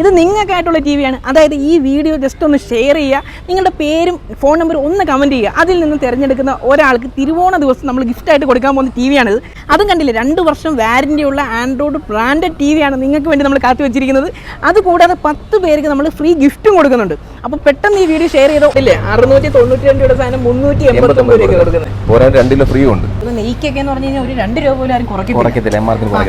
ഇത് നിങ്ങൾക്കായിട്ടുള്ള ടി വിയാണ് അതായത് ഈ വീഡിയോ ജസ്റ്റ് ഒന്ന് ഷെയർ ചെയ്യുക. നിങ്ങളുടെ പേരും ഫോൺ നമ്പറും ഒന്ന് കമന്റ് ചെയ്യുക. അതിൽ നിന്ന് തിരഞ്ഞെടുക്കുന്ന ഒരാൾക്ക് തിരുവോണ ദിവസം നമ്മൾ ഗിഫ്റ്റായിട്ട് കൊടുക്കാൻ പോകുന്ന ടി വിയാണിത് അതും കണ്ടില്ലേ രണ്ട് വർഷം വാരന്റി ഉള്ള ആൻഡ്രോയിഡ് ബ്രാൻഡഡ് ടി വിയാണ് നിങ്ങൾക്ക് വേണ്ടി നമ്മൾ കാത്തി വെച്ചിരിക്കുന്നത്. അതുകൂടാതെ പത്ത് പേർക്ക് നമ്മൾ ഫ്രീ ഗിഫ്റ്റും കൊടുക്കുന്നുണ്ട്. അപ്പോൾ പെട്ടെന്ന് ഈ വീഡിയോ ഷെയർ ചെയ്തോ. ഇല്ലേ അറുന്നൂറ്റി തൊണ്ണൂറ്റി രണ്ട് രൂപയുടെ സാധനം മുന്നൂറ്റി എൺപത്തൊമ്പത് രൂപയ്ക്ക് കൊടുക്കുന്നത് ഫ്രീ ഉണ്ട്. നെയ്ക്കൊക്കെ എന്ന് പറഞ്ഞു കഴിഞ്ഞാൽ ഒരു രണ്ട് രൂപ പോലും ആരും കുറയ്ക്കും കുറയ്ക്കത്തില്ല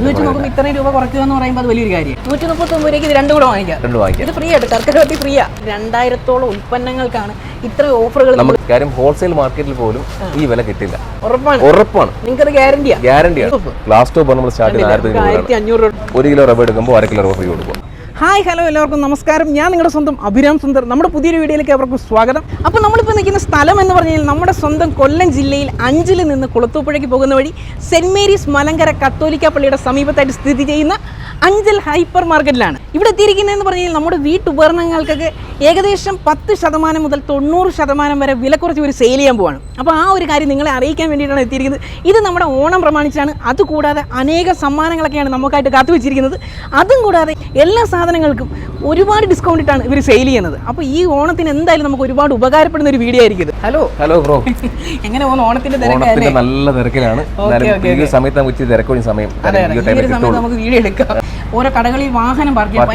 നോക്കുമ്പോൾ ഇത്രയും രൂപ കുറയ്ക്കുക എന്ന് പറയുമ്പോൾ അത് വലിയൊരു കാര്യം. നൂറ്റി മുപ്പത്തൊമ്പത് രൂപയ്ക്ക് ഇത് രണ്ടും കൂടെ വാങ്ങിക്കാം. രണ്ട് വാങ്ങിക്കാം. ഇത് ഫ്രീ ആയിട്ട് രണ്ടായിരത്തോളം ഉൽപ്പന്നങ്ങൾക്കാണ് ഇത്ര ഓഫറുകൾ നമുക്ക് കാര്യം ഹോൾസെയിൽ മാർക്കറ്റിൽ പോലും ഈ വില കിട്ടില്ല. ഉറപ്പാണ്. ഉറപ്പാണ്. നിങ്ങൾക്കത് ഗ്യാരണ്ടിയാ ഗ്യാരണ്ടിയാണ് ഗ്ലാസ് ടോപ്പ് നമ്മൾ സ്റ്റാർട്ട് ആയിരത്തി അഞ്ഞൂറ് ഒരു കിലോ റബ്ബർ എടുക്കുമ്പോൾ അര കിലോ റബ്ബർ ഫ്രീ കൊടുക്കും. ഹായ് ഹലോ എല്ലാവർക്കും നമസ്കാരം. ഞാൻ നിങ്ങളുടെ സ്വന്തം അഭിരാം സുന്ദർ. നമ്മുടെ പുതിയൊരു വീഡിയോയിലേക്ക് അവർക്ക് സ്വാഗതം. അപ്പോൾ നമ്മളിപ്പോൾ നിൽക്കുന്ന സ്ഥലം എന്ന് പറഞ്ഞാൽ നമ്മുടെ സ്വന്തം കൊല്ലം ജില്ലയിൽ അഞ്ചിൽ നിന്ന് കുളത്തൂപ്പുഴയ്ക്ക് പോകുന്ന വഴി സെന്റ് മേരീസ് മലങ്കര കത്തോലിക്ക പള്ളിയുടെ സമീപത്തായിട്ട് സ്ഥിതി ചെയ്യുന്ന അഞ്ചൽ ഹൈപ്പർ മാർക്കറ്റിലാണ്. ഇവിടെ എത്തിയിരിക്കുന്നതെന്ന് പറഞ്ഞാൽ നമ്മുടെ വീട്ടുപകരണങ്ങൾക്കൊക്കെ ഏകദേശം പത്ത് ശതമാനം മുതൽ തൊണ്ണൂറ് ശതമാനം വരെ വില കുറച്ച് ഒരു സെയിൽ ചെയ്യാൻ പോവാണ്. അപ്പോൾ ആ ഒരു കാര്യം നിങ്ങളെ അറിയിക്കാൻ വേണ്ടിയിട്ടാണ് എത്തിയിരിക്കുന്നത്. ഇത് നമ്മുടെ ഓണം പ്രമാണിച്ചാണ്. അതുകൂടാതെ അനേക സമ്മാനങ്ങളൊക്കെയാണ് നമുക്കായിട്ട് കാത്തു വെച്ചിരിക്കുന്നത് അതും കൂടാതെ എല്ലാ സാധനങ്ങൾക്കും ഒരുപാട് ഡിസ്കൗണ്ട് ഇട്ടാണ് ഇവർ സെയിൽ ചെയ്യുന്നത്. അപ്പോൾ ഈ ഓണത്തിന് എന്തായാലും നമുക്ക് ഒരുപാട് ഉപകാരപ്പെടുന്ന ഒരു വീഡിയോ ആയിരിക്കും ഇത്. ഹലോ ഹലോ ബ്രോ എങ്ങനെ പോകുന്നു? ഓണത്തിന്റെ ഓണത്തിന്റെ നല്ല തിരക്കിലാണ്. സമയത്ത് നമുക്ക് സമയം. വീഡിയോ എടുക്കാം. ഓരോ കടകളിൽ വാഹനം പാർക്ക് ചെയ്യാൻ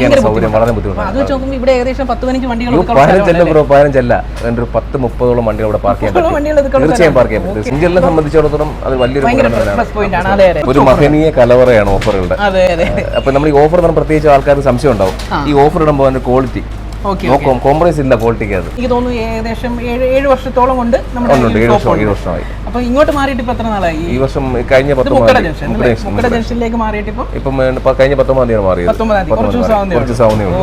വളരെ ബുദ്ധിമുട്ടാണ്. അത് വെച്ച് നോക്കുമ്പോൾ ഇവിടെ ഏകദേശം പത്ത് പതിനഞ്ച് വണ്ടികൾ പതിനഞ്ചല്ല ബ്രോ പതിനഞ്ചല്ല. ഒരു പത്ത് മുപ്പതോളം വണ്ടികൾ ഇവിടെ പാർക്ക് ചെയ്യാൻ തീർച്ചയായും പാർക്ക് ചെയ്യാൻ പറ്റും. സിംഗിളിനെ സംബന്ധിച്ചിടത്തോളം അത് വലിയൊരു ഒരു മഹനീയ കലവറയാണ് ഓഫറുകളുടെ അപ്പൊ നമ്മൾ ഈ ഓഫർ പ്രത്യേകിച്ച് ആൾക്കാർക്ക് സംശയം ഉണ്ടാവും. ഈ ഓഫർ ഇടുമ്പോൾ അതിന്റെ ക്വാളിറ്റി കോംപ്രമൈസ് ഇല്ല ക്വാളിറ്റിക്ക് അത് എനിക്ക് തോന്നുന്നു ഏകദേശം ഏഴ് ഏഴ് വർഷത്തോളം കൊണ്ട് നമ്മുടെ ഏഴ് വർഷമായി. അപ്പൊ ഇങ്ങോട്ട് മാറിയിട്ട് ഇപ്പൊ എത്ര നാളായി? ഈ വർഷം കഴിഞ്ഞ ഇത് പത്ത് മുക്കട മാറി ജംഗ്ഷൻ മുപ്പത് അല്ലേ? ദിവസം മുക്കട ജംഗ്ഷനിലേക്ക് മാറിയിട്ട് ഇപ്പൊ? ഇപ്പൊ കഴിഞ്ഞ പത്തൊമ്പതാം തീയതി മാറിയത്. പത്തൊമ്പതാം കുറച്ച് സാവുന്നേ ഉള്ളൂ.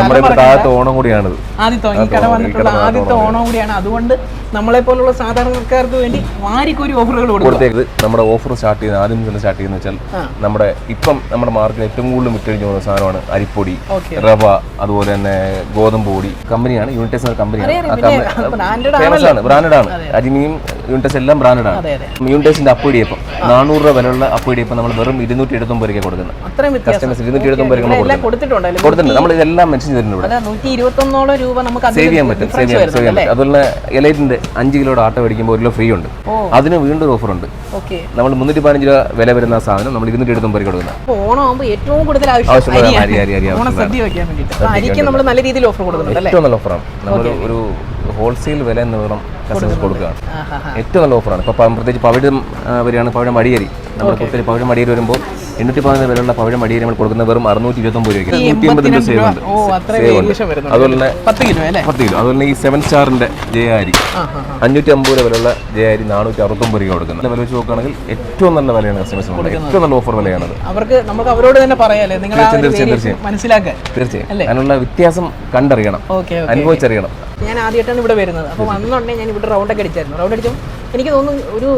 നമ്മുടെ. താഴത്തെ ഓണം കൂടിയാണ് ആദ്യത്തെ ഈ കട വന്നിട്ടുള്ള ആദ്യത്തെ ഓണം കൂടിയാണ്. അതുകൊണ്ട് നമ്മളെ പോലുള്ള സാധാരണക്കാർക്ക് വേണ്ടി വാരിക്കൊരു ഓഫറുകൾ കൊടുത്തേക്ക് നമ്മുടെ ഓഫർ സ്റ്റാർട്ട് ചെയ്യുന്ന ആദ്യം തന്നെ സ്റ്റാർട്ട് ചെയ്യുന്ന വെച്ചാൽ നമ്മുടെ ഇപ്പം നമ്മുടെ മാർക്കറ്റിൽ ഏറ്റവും കൂടുതൽ വിറ്റഴിഞ്ഞു പോകുന്ന സാധനമാണ് അരിപ്പൊടി റവ അതുപോലെ തന്നെ ഗോതമ്പ് പൊടി. കമ്പനിയാണ് യൂണിറ്റസ് എന്ന കമ്പനിയാണ്. ബ്രാൻഡഡ് ആണ് അരിമിയും യൂണിറ്റസ് എല്ലാം ബ്രാൻഡ് ആണ് അതെ അതെ യൂണിറ്റസിന്റെ അപ്പിടിയപ്പം നാനൂറ് രൂപ വിലയുള്ള അപ്പിടിയപ്പം നമ്മൾ വെറും ഇരുന്നൂറ്റി എഴുപത്തൊമ്പത് രൂപ കൊടുക്കുന്നത് കസ്റ്റമേഴ്സ് ഇരുന്നൂറ്റി എഴുപത്തൊമ്പത് രൂപ കൊടുത്തിട്ടുണ്ട് കൊടുത്തിട്ടുണ്ട് നമ്മൾ ഇതെല്ലാം മെൻഷൻ ചെയ്തിട്ടുണ്ട് രൂപ നമുക്ക് സേവ് ചെയ്യാൻ പറ്റും സേവ് ചെയ്യാൻ സേവ് ചെയ്യാൻ പറ്റും അതുപോലെ എലൈറ്റിന്റെ അഞ്ച് കിലോയുടെ ആട്ട മേടിക്കുമ്പോൾ ഒരു കിലോ ഫ്രീ ഉണ്ട്. അതിന് വീണ്ടും ഒരു ഓഫർ ഉണ്ട് നമ്മൾ മുന്നൂറ്റി പതിനഞ്ച് രൂപ വില വരുന്ന സാധനം നമ്മൾ ഇരുന്നൂറ്റി എഴുപത്തൊമ്പത് രൂപ കൊടുക്കുന്നത് ഏറ്റവും കൂടുതൽ ആവശ്യം നമ്മൾ നല്ല രീതിയിൽ ഓഫർ കൊടുക്കുന്നുണ്ട് ഏറ്റവും നല്ല ഓഫറാണ് നമ്മൾ ഒരു ഹോൾസെയിൽ വില എന്ന് വേണം കസ്റ്റമേഴ്സ് കൊടുക്കുകയാണ്. ഏറ്റവും നല്ല ഓഫറാണ് ഇപ്പോൾ പ്രത്യേകിച്ച് പവിഴം വരികയാണ്. പവിഴം മടിയരി നമ്മൾ പ്രത്യേകിച്ച് പവിഴം മടിയരി വരുമ്പോൾ എണ്ണൂറ്റി പതിനൊന്ന് വിലയുള്ള പവിഴം മടിയരി നമ്മൾ കൊടുക്കുന്ന വെറും അറുന്നൂറ്റി ഇരുപത്തൊമ്പത് രൂപയ്ക്ക് നൂറ്റി രൂപ. സേവ് ഉണ്ട്. സേവ് ഉണ്ട് അതുപോലെ പത്ത് കിലോ അതുപോലെ ഈ സെവൻ സ്റ്റാറിന്റെ ജയാരി. അഞ്ഞൂറ്റി അമ്പത് രൂപ വിലയുള്ള ജയാരി നാനൂറ്റി അറുപത്തൊമ്പത് രൂപ കൊടുക്കുന്നത് വില വെച്ച് നോക്കുകയാണെങ്കിൽ ഏറ്റവും നല്ല വിലയാണ് കസ്റ്റമേഴ്സ് ഏറ്റവും നല്ല ഓഫർ വിലയാണ് അവർക്ക് നമുക്ക് അവരോട് തന്നെ പറയാല്ലേ നിങ്ങൾ ആ ഒരു തീർച്ചയായും, തീർച്ചയായും. അതിനുള്ള വ്യത്യാസം കണ്ടറിയണം. അനുഭവിച്ചറിയണം. ഞാൻ ആദ്യമായിട്ടാണ് ഇവിടെ വരുന്നത്. അപ്പോൾ വന്നുണ്ടെങ്കിൽ ഞാൻ ഇവിടെ റൗണ്ടൊക്കെ അടിച്ചായിരുന്നു. റൗണ്ട് അടിച്ചപ്പോൾ എനിക്ക് തോന്നുന്നു ഒരു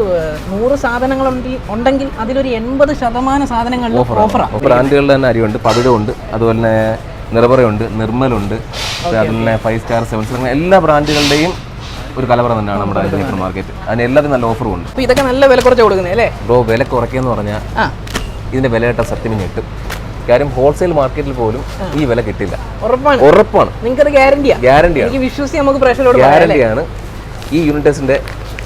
നൂറ് സാധനങ്ങൾ ഉണ്ടെങ്കിൽ അതിലൊരു എൺപത് ശതമാനം സാധനങ്ങൾ ഓഫറാണ് ബ്രാൻഡുകളുടെ തന്നെ അരിയുണ്ട്. പതിരുണ്ട്. അതുപോലെ തന്നെ നിറപറയുണ്ട്. നിർമ്മലുണ്ട്. അതുപോലെ ഫൈവ് സ്റ്റാർ സെവൻ സ്റ്റാർ എല്ലാ ബ്രാൻഡുകളുടെയും ഒരു കലവറ തന്നെയാണ് നമ്മുടെ സൂപ്പർ മാർക്കറ്റ് അതിന് എല്ലാത്തിനും നല്ല ഓഫറും ഉണ്ട്. ഇതൊക്കെ നല്ല വില കുറച്ച് കൊടുക്കുന്നത് അല്ലേ? ബ്രോ വില കുറയ്ക്കുക പറഞ്ഞാൽ ആ. ഇതിന്റെ വില കേട്ട സത്യം ഞെട്ടും കാര്യം ഹോൾസെയിൽ മാർക്കറ്റിൽ പോലും ഈ വില കിട്ടില്ല. ഉറപ്പാണ്. ഗ്യാരണ്ടിയാ ഗ്യാരണ്ടിയാണ് ഈ വിശ്വസിച്ച് നമുക്ക് ഗ്യാരണ്ടിയാണ് ഈ യൂണിറ്റസിന്റെ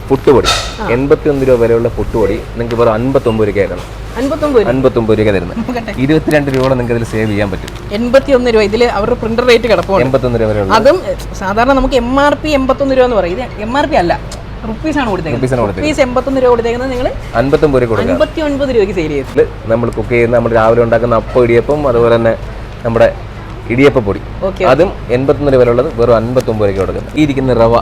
പുട്ടുപൊടി എൺപത്തി ഒന്ന് രൂപ വിലയുള്ള പുട്ടുപൊടി നിങ്ങൾക്ക് വെറും അൻപത്തൊമ്പത് രൂപ കേൾക്കണം അൻപത്തൊമ്പത് രൂപ. തരുന്നത്. ഇരുപത്തിരണ്ട് രൂപ നിങ്ങൾക്ക് ഇതിൽ സേവ് ചെയ്യാൻ പറ്റും. എൺപത്തി ഒന്ന് രൂപ. ഇതിൽ അവരുടെ പ്രിന്റർ റേറ്റ് കിടപ്പുണ്ട്. എൺപത്തൊന്ന് രൂപ അതും സാധാരണ നമുക്ക് എം ആർ പി എൺപത്തൊന്ന് രൂപ എന്ന് പറയും. ഇത് എം ആർ പി അല്ല. കൊടുത്തേക്കുന്നത്. റുപ്പീസാണ് കൊടുത്തത് റുപ്പീസ് എൺപത്തൊന്ന് രൂപ കൊടുത്തേക്കുന്നത് നിങ്ങൾ അൻപത്തൊമ്പത് രൂപ കൊടുക്കുക. അൻപത്തി ഒൻപത് രൂപയ്ക്ക് സെയിൽ ചെയ്തു. നമ്മൾ കുക്ക് ചെയ്യുന്ന നമ്മൾ രാവിലെ ഉണ്ടാക്കുന്ന അപ്പം ഇടിയപ്പം അതുപോലെ തന്നെ നമ്മുടെ ഇടിയപ്പപ്പൊടി പൊടി. അതും എൺപത്തൊന്ന് രൂപ ഉള്ളത് വെറും അൻപത്തൊമ്പത് രൂപയ്ക്ക് കൊടുക്കുന്നത് ഈ ഇരിക്കുന്ന റവ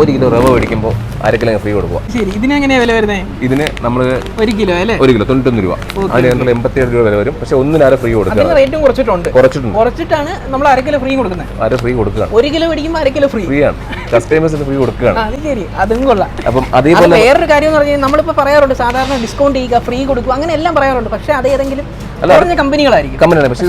ഒരു കിലോ റവ മേടിക്കുമ്പോൾ അര കിലോ ഫ്രീ കൊടുക്കുക ഇതിനെങ്ങനെയാ വില വരുന്നത് ഇതിന് നമ്മൾ ഒരു കിലോ അല്ലേ? ഒരു കിലോ തൊണ്ണൂറ്റൊന്ന് രൂപ. അതിന് നമ്മൾ എൺപത്തിയേഴ് രൂപ വരെ വരും. പക്ഷെ ഒന്നിനര ഫ്രീ കൊടുക്കുക. റേറ്റും കുറച്ചിട്ടുണ്ട്. കുറച്ചിട്ടുണ്ട്. കുറച്ചിട്ടാണ് നമ്മൾ അര കിലോ ഫ്രീ കൊടുക്കുന്നത്. അര ഫ്രീ കൊടുക്കുക. ഒരു കിലോ മേടിക്കുമ്പോൾ അര കിലോ ഫ്രീ ഫ്രീ ആണ്. കസ്റ്റമേഴ്സിന് ഫ്രീ കൊടുക്കുകയാണ്. അത് ശരി. അതും കൊള്ളാം. അപ്പം അത് അതേപോലെ വേറൊരു കാര്യം എന്ന് പറഞ്ഞാൽ നമ്മളിപ്പോൾ പറയാറുണ്ട് സാധാരണ ഡിസ്കൗണ്ട് ചെയ്യുക ഫ്രീ കൊടുക്കുക അങ്ങനെ എല്ലാം പറയാറുണ്ട്. പക്ഷേ അത് ഏതെങ്കിലും കുറഞ്ഞ കമ്പനികളായിരിക്കും. കമ്പനിയാണ് പക്ഷേ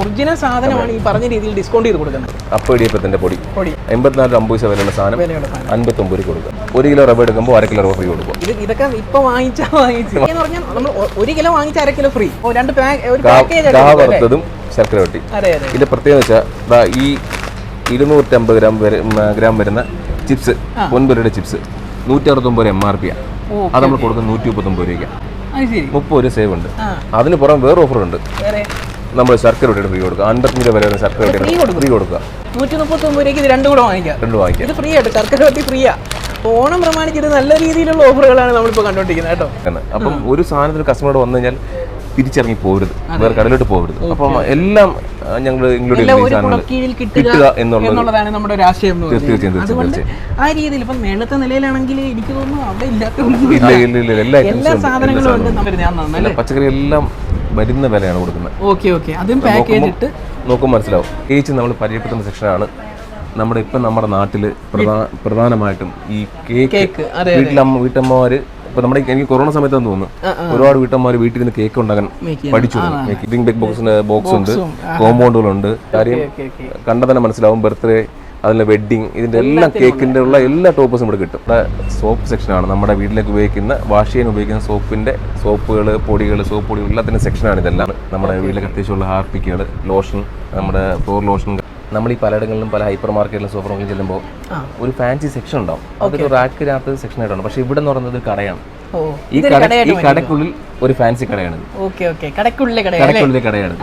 ഒറിജിനൽ സാധനമാണ് ഈ പറഞ്ഞ രീതിയിൽ ഡിസ്കൗണ്ട് ചെയ്ത് കൊടുക്കുന്നത്. അപ്പം ഇടിയപ്പത്തിന്റെ പൊടി. പൊടി. എൺപത്തിനാല് അമ്പത് പൈസ വിലയുള്ള സാധനം വിലയുള്ള സാധനം. അൻപത്തൊമ്പത് രൂപ കൊടുക്കുക. ഒരു കിലോ റബ്ബർ എടുക്കുമ്പോൾ അര കിലോ റബ്ബർ ഫ്രീ കൊടുക്കും ഇത് ഇതൊക്കെ ഇപ്പൊ വാങ്ങിച്ചാൽ വാങ്ങിച്ചു. എന്ന് പറഞ്ഞാൽ നമ്മൾ ഒരു കിലോ വാങ്ങിച്ച അര കിലോ ഫ്രീ രണ്ട് പാക്ക് പാക്കേജ് വറുത്തതും ശർക്കര വെട്ടി. ഇതിന്റെ പ്രത്യേകത വെച്ചാൽ ഈ ഇരുന്നൂറ്റമ്പത് ഗ്രാം വരെ ഗ്രാം വരുന്ന ചിപ്സ് പൊൻപുരയുടെ ചിപ്സ് നൂറ്റി അറുപത്തൊമ്പത് എം ആർ പി ആണ് അത് നമ്മൾ കൊടുക്കുന്നത് നൂറ്റി മുപ്പത്തൊമ്പത് രൂപയ്ക്ക്. അത് ശരി. മുപ്പത് രൂപ സേവ് ഉണ്ട്. അതിന് പുറം വേറെ ഓഫർ ഉണ്ട്. നമ്മൾ ശർക്കര ഫ്രീ കൊടുക്കുക. അൻപത്തഞ്ച് രൂപ വരെ ശർക്കര ഫ്രീ കൊടുക്കുക. നൂറ്റി മുപ്പത്തൊമ്പത് രൂപയ്ക്ക് ഇത് രണ്ടും കൂടെ വാങ്ങിക്കാം. രണ്ടും വാങ്ങിക്കാം. ഇത് ഫ്രീ ആയിട്ട് ശർക്കര വട്ടി ഫ്രീയാ ഓണം പ്രമാണിച്ച് ഇത് നല്ല രീതിയിലുള്ള ഓഫറുകളാണ് നമ്മളിപ്പോൾ കണ്ടുകൊണ്ടിരിക്കുന്നത് കേട്ടോ. അപ്പം ഒരു സാധനത്തിന് കസ്റ്റമറോട് വന്നു കഴിഞ്ഞാൽ തിരിച്ചിറങ്ങി പോകരുത് വേറെ കടലോട്ട് പോകരുത് അപ്പം എല്ലാം ഞങ്ങൾ ഇൻക്ലൂഡ് കിട്ടുക എന്നുള്ളതാണ് നമ്മുടെ ഒരു ആശയം ആ രീതിയിൽ ഇപ്പം മേളത്തെ നിലയിലാണെങ്കിൽ എനിക്ക് തോന്നുന്നു അവിടെ ഇല്ലാത്ത ഇല്ല. എല്ലാ സാധനങ്ങളും ഉണ്ട്. പച്ചക്കറി എല്ലാം വരുന്ന വിലയാണ് കൊടുക്കുന്നത്. Okay okay. അതും പാക്കേജ് ഇട്ട് നോക്കും മനസ്സിലാവും. പ്രത്യേകിച്ച് നമ്മൾ പരിചയപ്പെടുന്ന സെക്ഷനാണ് നമ്മുടെ ഇപ്പം നമ്മുടെ നാട്ടിൽ പ്രധാനമായിട്ടും ഈ കേക്ക്. വീട്ടിലമ്മ വീട്ടമ്മമാര് ഇപ്പൊ നമ്മുടെ എനിക്ക് കൊറോണ സമയത്താന്ന് തോന്നുന്നു. ഒരുപാട് വീട്ടമ്മമാർ വീട്ടിൽ നിന്ന് കേക്ക് ഉണ്ടാക്കാൻ ചെയ്യാൻ. പഠിച്ചു. ബിഗ് ബിഗ് ബോക്സിന് ബോക്സ് ഉണ്ട് കോമ്പൗണ്ടുകളുണ്ട്. കാര്യം കണ്ടാൽ തന്നെ മനസ്സിലാവും ബർത്ത്ഡേ അതിലെ വെഡ്ഡിങ് ഇതിന്റെ എല്ലാം കേക്കിന്റെ ഉള്ള എല്ലാ ടോപ്പസും ഇവിടെ കിട്ടും. സോപ്പ് സെക്ഷനാണ് നമ്മുടെ വീട്ടിലേക്ക് ഉപയോഗിക്കുന്ന വാഷ് ചെയ്യാൻ ഉപയോഗിക്കുന്ന സോപ്പിന്റെ സോപ്പുകൾ പൊടികൾ സോപ്പ് പൊടികൾ എല്ലാത്തിന്റെ സെക്ഷനാണ് ഇതെല്ലാം. നമ്മുടെ വീട്ടിലേക്ക് അത്യാവശ്യമുള്ള ഹാർപ്പിക്കുകൾ ലോഷൻ നമ്മുടെ ഫ്ലോർ ലോഷൻ നമ്മൾ ഈ പലയിടങ്ങളിലും പല ഹൈപ്പർ മാർക്കറ്റിലും സൂപ്പർ മാർക്കറ്റിൽ ചെല്ലുമ്പോൾ ഒരു ഫാൻസി സെക്ഷൻ ഉണ്ടാവും. അതൊരു റാക്കിനകത്ത് സെക്ഷൻ ആയിട്ടാണ് പക്ഷേ ഇവിടെ എന്ന് പറയുന്നത് ഒരു കടയാണ്. ഈ കട ഈ കടക്കുള്ളിൽ ഒരു ഫാൻസി കടയാണ്. കടക്കുള്ളിലെ കടയാണ്.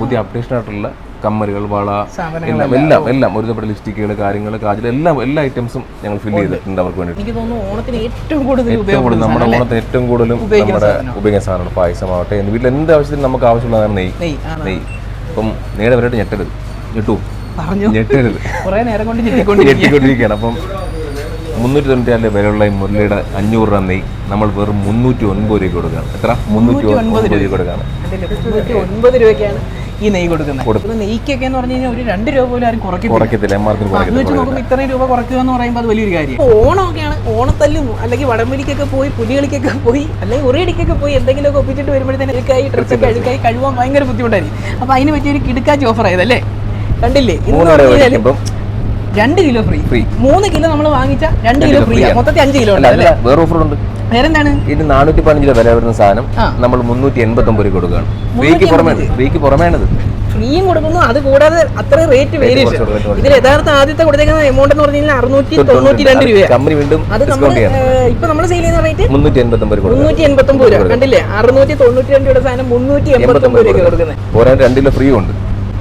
പുതിയ അപ്ഡേഷൻ ആയിട്ടുള്ള കമ്മലുകൾ വള എല്ലാം എല്ലാം. എല്ലാം ഒരുപാട് ലിപ്സ്റ്റിക്കുകൾ കാര്യങ്ങൾ കാജൽ എല്ലാം എല്ലാ ഐറ്റംസും ഞങ്ങൾ ഫില്ല് ചെയ്തിട്ടുണ്ട് അവർക്ക് വേണ്ടി എനിക്ക് തോന്നുന്നു ഓണത്തിന് ഏറ്റവും കൂടുതൽ നമ്മുടെ ഓണത്തിന് ഏറ്റവും കൂടുതലും നമ്മുടെ. ഉപയോഗിക്കുന്ന സാധനമാണ് പായസമാവട്ടെ വീട്ടിൽ എന്ത് ആവശ്യത്തിന് നമുക്ക് ആവശ്യമുള്ളതാണ് നെയ്യ്. നെയ് നെയ്യ്. അപ്പം നേരെ വരട്ട് ഞെട്ടരുത്. ഞെട്ടു. പറഞ്ഞു. ഞെട്ടരുത്. കുറേ നേരം കൊണ്ട് ഞെട്ടിക്കൊണ്ടിരിക്കും ഞെട്ടിക്കൊണ്ടിരിക്കുകയാണ്. അപ്പം മുന്നൂറ്റി തൊണ്ണൂറ്റി വിലയുള്ള ഈ മുരളിയുടെ അഞ്ഞൂറ് രൂപ നെയ്യ് നമ്മൾ വെറും മുന്നൂറ്റി ഒൻപത് രൂപയ്ക്ക് കൊടുക്കുകയാണ്. എത്ര? മുന്നൂറ്റി ഒൻപത് രൂപയ്ക്ക് കൊടുക്കുകയാണ്. ഒൻപത് രൂപയ്ക്കാണ് ഈ നെയ്യ് കൊടുക്കുന്നത്. നെയ്ക്കൊക്കെ എന്ന് പറഞ്ഞു കഴിഞ്ഞാൽ ഒരു രണ്ട് രൂപ പോലും ആരും കുറയ്ക്കും കുറയ്ക്കത്തില്ല നോക്കുമ്പോൾ ഇത്രയും രൂപ കുറയ്ക്കുക എന്ന് പറയുമ്പോൾ അത് വലിയൊരു കാര്യം. ഓണമൊക്കെയാണ് ഓണത്തല്ലും അല്ലെങ്കിൽ വടംവലിക്കൊക്കെ പോയി പുലികളിക്കൊക്കെ പോയി അല്ലെങ്കിൽ ഉറിയടിക്കൊക്കെ പോയി എന്തെങ്കിലുമൊക്കെ ഒപ്പിച്ചിട്ട് വരുമ്പോഴത്തേക്കായി അഴുക്കായി ഡ്രസ്സൊക്കെ അഴുക്കായി കഴുകാൻ ഭയങ്കര ബുദ്ധിമുട്ടായിരിക്കും. അപ്പോൾ അതിന് പറ്റിയൊരു കിടുക്കാച്ചി ഓഫർ ആയതല്ലേ? കണ്ടില്ലേ? ഇന്ന് രൂപ രണ്ട് കിലോ ഫ്രീ. ഫ്രീ. മൂന്ന് കിലോ നമ്മൾ വാങ്ങിച്ച രണ്ട് കിലോ ഫ്രീ മൊത്തത്തിൽ അഞ്ച് കിലോ ഉണ്ട് വേറെ ഓഫർ ഉണ്ട്. വേറെന്താണ്? ഇത് നാനൂറ്റി പതിനഞ്ച് രൂപ വില വരുന്ന സാധനം. നമ്മൾ മുന്നൂറ്റി എൺപത്തി ഒമ്പത് രൂപ കൊടുക്കുകയാണ് ഫ്രീക്ക് പുറമേ ഫ്രീക്ക് പുറമേണത്. ഫ്രീയും കൊടുക്കുന്നു. അത് കൂടാതെ അത്ര റേറ്റ് വേരിയേഷൻ ഇതിൽ യഥാർത്ഥ ആദ്യത്തെ കൊടുത്തേക്കുന്ന എമൗണ്ട് എന്ന് പറഞ്ഞു കഴിഞ്ഞാൽ അറുന്നൂറ്റി തൊണ്ണൂറ്റി രണ്ട്. രൂപയാണ് കമ്പനി വീണ്ടും അത് നമ്മൾ ഇപ്പൊ നമ്മൾ സെയിൽ ചെയ്യുന്ന റേറ്റ് മുന്നൂറ്റി എൺപത്തി ഒമ്പത് രൂപ. കണ്ടില്ലേ? അറുന്നൂറ്റി തൊണ്ണൂറ്റി രണ്ട് രൂപയുടെ സാധനം മുന്നൂറ്റി എൺപത്തി ഒമ്പത് രൂപ കൊടുക്കുന്നത്. പോരാൻ രണ്ട് കിലോ ഫ്രീ ഉണ്ട്.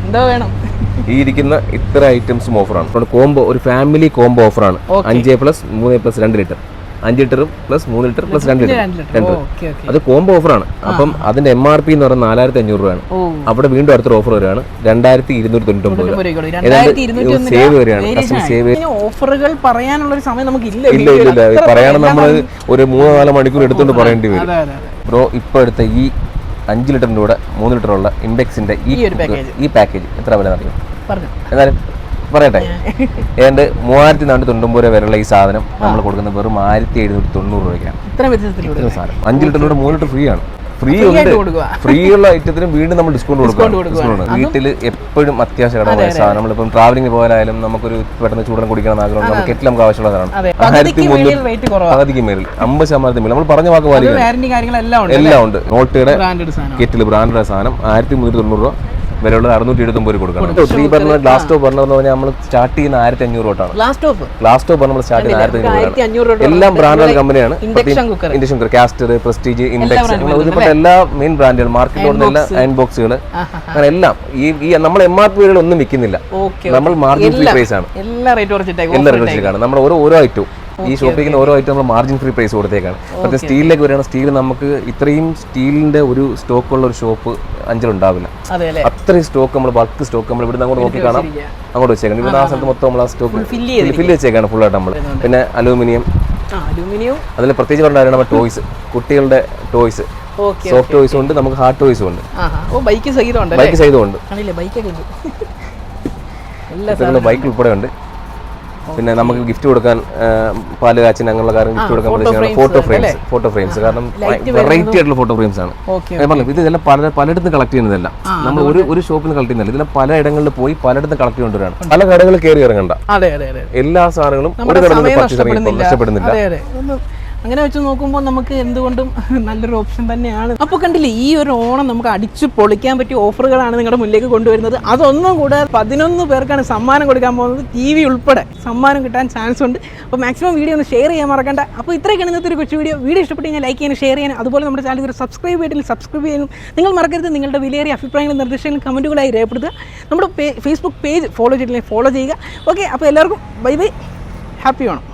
എന്താ വേണം? ഈ ഇരിക്കുന്ന ഇത്ര ഐറ്റംസും ഓഫറാണ് കോംബോ ഒരു ഫാമിലി കോംബോ ഓഫറാണ്. അഞ്ച് പ്ലസ് മൂന്ന് പ്ലസ് രണ്ട് ലിറ്റർ അഞ്ച് ലിറ്ററും പ്ലസ് മൂന്ന് ലിറ്റർ പ്ലസ് രണ്ട് ലിറ്റർ രണ്ട് ലിറ്റർ അത് കോംബോ ഓഫറാണ് അപ്പം അതിന്റെ എം ആർ പി എന്ന് പറഞ്ഞാൽ നാലായിരത്തി അഞ്ഞൂറ് രൂപയാണ് അവിടെ വീണ്ടും അടുത്തൊരു ഓഫർ വരികയാണ്. രണ്ടായിരത്തി ഇരുന്നൂറ്റി തൊണ്ണൂറ്റി ഒമ്പത് ഒന്ന് സേവ് വരികയാണ് കസ്റ്റമർ സേവ് ഓഫറുകൾ പറയാനുള്ള ഒരു സമയം നമുക്ക് ഇല്ല ഇല്ല ഇല്ല. പറയാൻ നമ്മൾ ഒരു മൂന്നോ നാലോ മണിക്കൂർ എടുത്തുകൊണ്ട് പറയേണ്ടി വരും. ബ്രോ ഇപ്പൊ എടുത്ത ഈ അഞ്ച് ലിറ്ററിന്റെ കൂടെ മൂന്ന് ലിറ്ററുള്ള ഇൻഡെക്സിന്റെ ഈ ഈ ഒരു പാക്കേജ് ഈ പാക്കേജ് എത്ര വില അറിയാം എന്നാലും പറയട്ടെ. ഏതാണ്ട് മൂവായിരത്തി നാനൂറ്റി തൊണ്ണൂറ് രൂപ വരെയുള്ള ഈ സാധനം. നമ്മൾ കൊടുക്കുന്ന വെറും ആയിരത്തി എഴുന്നൂറ്റി തൊണ്ണൂറ് രൂപയ്ക്കാണ്. അഞ്ച് ലിറ്ററിലൂടെ മൂന്ന് ലിറ്റർ ഫ്രീ ആണ്. ഫ്രീ ഉണ്ട്. ഫ്രീ ഉള്ള ഐറ്റത്തിന് വീണ്ടും നമ്മൾ ഡിസ്കൗണ്ട്. ഡിസ്കൗണ്ട് വീട്ടിൽ എപ്പോഴും അത്യാവശ്യകരമായ സാധനം. നമ്മളിപ്പം ട്രാവലിംഗ് പോയാലും നമുക്കൊരു പെട്ടെന്ന് ചൂടൻ കുടിക്കണം ആഗ്രഹം നമുക്ക് കെറ്റിൽ നമുക്ക് ആവശ്യമുള്ള സാധനം ആയിരത്തി പകുതിക്ക് മേലിൽ അമ്പത് ശതമാനത്തിന് മേലിൽ നമ്മൾ പറഞ്ഞ വാക്ക് ഉണ്ട് എല്ലാം ഉണ്ട്. നോട്ടയുടെ കെറ്റിൽ ബ്രാൻഡഡ് സാധനം ആയിരത്തി മുന്നൂറ്റി തൊണ്ണൂറ് രൂപ. വിലയുള്ളത് അറുന്നൂറ്റി എഴുപത്തൊമ്പത് കൊടുക്കണം. Three burner glass top burner എന്ന് പറഞ്ഞാൽ നമ്മൾ സ്റ്റാർട്ട് ചെയ്യുന്ന ആയിരത്തി അഞ്ഞൂറ് തൊട്ടാണ് ലാസ്റ്റ് ഓഫ് ഗ്ലാസ് ടോപ്പ് നമ്മൾ സ്റ്റാർട്ട് ചെയ്യുന്ന ആയിരത്തി അഞ്ഞൂറ് എല്ലാം ബ്രാൻഡഡ് കമ്പനിയാണ് ഇൻഡക്ഷൻ കുക്കർ കാസ്റ്റർ പ്രസ്റ്റീജ് ഇൻഡക്ഷൻ ഒരുപാട് എല്ലാ മെയിൻ ബ്രാൻഡുകൾ മാർക്കറ്റിൽ ഓടുന്ന എല്ലാ അയൺ ബോക്സുകൾ അങ്ങനെ എല്ലാം. ഈ നമ്മൾ എം ആർ പി ഒന്നും വിൽക്കുന്നില്ല. നമ്മൾ മാർജിൻ ഫ്രീ പ്രൈസ് ആണ്. എല്ലാ റേറ്റ് കുറച്ചിട്ടാണ്. നമ്മൾ ഓരോ ഓരോ ഐറ്റവും ഈ ഷോപ്പിങ്ങിന് ഓരോ ഐറ്റം നമ്മൾ മാർജിൻ ഫ്രീ പ്രൈസ് കൊടുത്തേക്കാണ്. പക്ഷേ സ്റ്റീലിലേക്ക് വരികയാണ്. സ്റ്റീൽ നമുക്ക് ഇത്രയും സ്റ്റീലിന്റെ ഒരു സ്റ്റോക്ക് ഉള്ള ഒരു ഷോപ്പ് അഞ്ചലുണ്ടാവില്ല അത്രയും സ്റ്റോക്ക് നമ്മൾ ബൾക്ക് സ്റ്റോക്ക് നമ്മൾ ഇവിടുന്ന് അങ്ങോട്ട് നോക്കി കാണാം. അങ്ങോട്ട് വെച്ചേക്കണം. ഇവിടെ ആ സ്ഥലത്ത് മൊത്തം നമ്മൾ ആ സ്റ്റോക്ക്. ഫില്ല് വെച്ചേക്കാണ് ഫുള്ളായിട്ട് നമ്മൾ പിന്നെ അലൂമിനിയം. അലൂമിനിയം. അതിൽ പ്രത്യേകിച്ച് പറഞ്ഞാൽ നമ്മുടെ ടോയ്സ് കുട്ടികളുടെ ടോയ്സ് സോഫ്റ്റ് ടോയ്സും ഉണ്ട് നമുക്ക് ഹാർഡ് ടോയ്സും ഉണ്ട്. ബൈക്ക് സഹിതം ഉണ്ട് ബൈക്ക് ഉണ്ട് ബൈക്ക് ഉൾപ്പെടെ ഉണ്ട് പിന്നെ നമുക്ക് ഗിഫ്റ്റ് കൊടുക്കാൻ പാൽ കാച്ചിന് അങ്ങനെയുള്ള കാര്യം ഗിഫ്റ്റ് കൊടുക്കാൻ ഫോട്ടോ ഫ്രെയിംസ് ഫോട്ടോ ഫ്രെയിംസ് കാരണം വെറൈറ്റി ആയിട്ടുള്ള ഫോട്ടോ ഫ്രെയിംസ് ആണ്. പറഞ്ഞു ഇതെല്ലാം പല പലയിടത്തും കളക്ട് ചെയ്യുന്നതല്ല. നമ്മൾ ഒരു ഒരു ഷോപ്പിൽ നിന്ന് കളക്ട് ചെയ്യുന്നില്ല ഇതിനെ പല ഇടങ്ങളിൽ പോയി പലയിടത്തും കളക്ട് ചെയ്തുകൊണ്ടിരാണ് പല കടകളിൽ കയറി ഇറങ്ങണ്ട. അതെ അതെ അതെ എല്ലാ സാധനങ്ങളും ഒരു കടകളിൽ പർച്ചേസ് നഷ്ടപ്പെടുന്നില്ല. നഷ്ടപ്പെടുന്നില്ല. അതെ അതെ. ഒന്ന് അങ്ങനെ വെച്ച് നോക്കുമ്പോൾ നമുക്ക് എന്തുകൊണ്ടും നല്ലൊരു ഓപ്ഷൻ തന്നെയാണ്. അപ്പോൾ കണ്ടില്ലേ ഈ ഒരു ഓണം നമുക്ക് അടിച്ചു പൊളിക്കാൻ പറ്റിയ ഓഫറുകളാണ് നിങ്ങളുടെ മുന്നിലേക്ക് കൊണ്ടുവരുന്നത്. അതൊന്നും കൂടെ പതിനൊന്ന് പേർക്കാണ് സമ്മാനം കൊടുക്കാൻ പോകുന്നത് ടി വി ഉൾപ്പെടെ. സമ്മാനം കിട്ടാൻ ചാൻസ് ഉണ്ട്. അപ്പോൾ മാക്സിമം വീഡിയോ ഒന്ന് ഷെയർ ചെയ്യാൻ മറക്കണ്ട. അപ്പോൾ ഇത്രയൊക്കെയാണ് ഇന്നത്തെ ഒരു കൊച്ചു വീഡിയോ വീഡിയോ ഇഷ്ടപ്പെട്ട് ലൈക്ക് ചെയ്യാനും ഷെയർ ചെയ്യാനും അതുപോലെ നമ്മുടെ ചാനൽ ഒരു സബ്സ്ക്രൈബ് ചെയ്തിട്ട് സബ്സ്ക്രൈബ് ചെയ്യാനും നിങ്ങൾ മറക്കരുത്. നിങ്ങളുടെ വിലയേറിയ അഭിപ്രായങ്ങളും നിർദ്ദേശങ്ങളും കമന്റുകളായി രേഖപ്പെടുത്തുക. നമ്മുടെ ഫേസ്ബുക്ക് പേജ് ഫോളോ ചെയ്തിട്ടില്ലെങ്കിൽ ഫോളോ ചെയ്യുക. ഓക്കെ അപ്പോൾ എല്ലാവർക്കും ബൈ ബൈ ഹാപ്പി ഓണം.